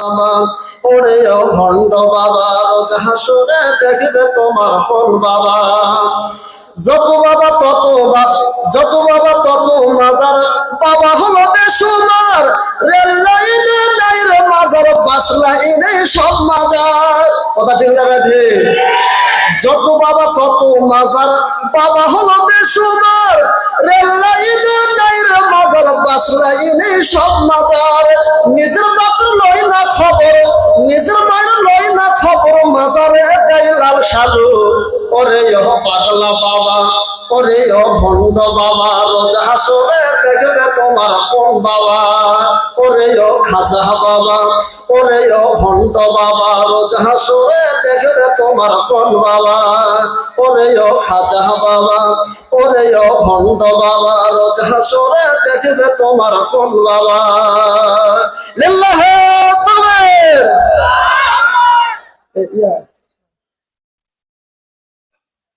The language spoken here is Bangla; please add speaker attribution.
Speaker 1: ওরে ও ভণ্ড বাবা, রোজ হাসুরে দেখবে তোমার কোন বাবা। যত বাবা, তত যত বাবা, তত মাজার। বাবা হলো বেসুমার, রেল লাইনে নাই মাজার, বাস লাইনে সব মাজার। কথা ঠিক না বেঠে যত বাবা, তত মাজার। বাবা হলো বেসুমার, রেল লাইনে নাই মাজার, বাস লাইনে সব মাজার। সালু ওরে ও পাগলা বাবা, ওরে ও ভণ্ড বাবা, রোজ হাসরে দেখবে তোমার কোন বাবা? ওরে ও খাজা বাবা, ওরে ও ভণ্ড বাবা, রোজ হাসরে দেখবে তোমার কোন বাবা? ওরে ও খাজা বাবা, ওরে ও ভণ্ড বাবা, রোজ হাসরে দেখবে তোমার কোন বাবা? লিল্লাহে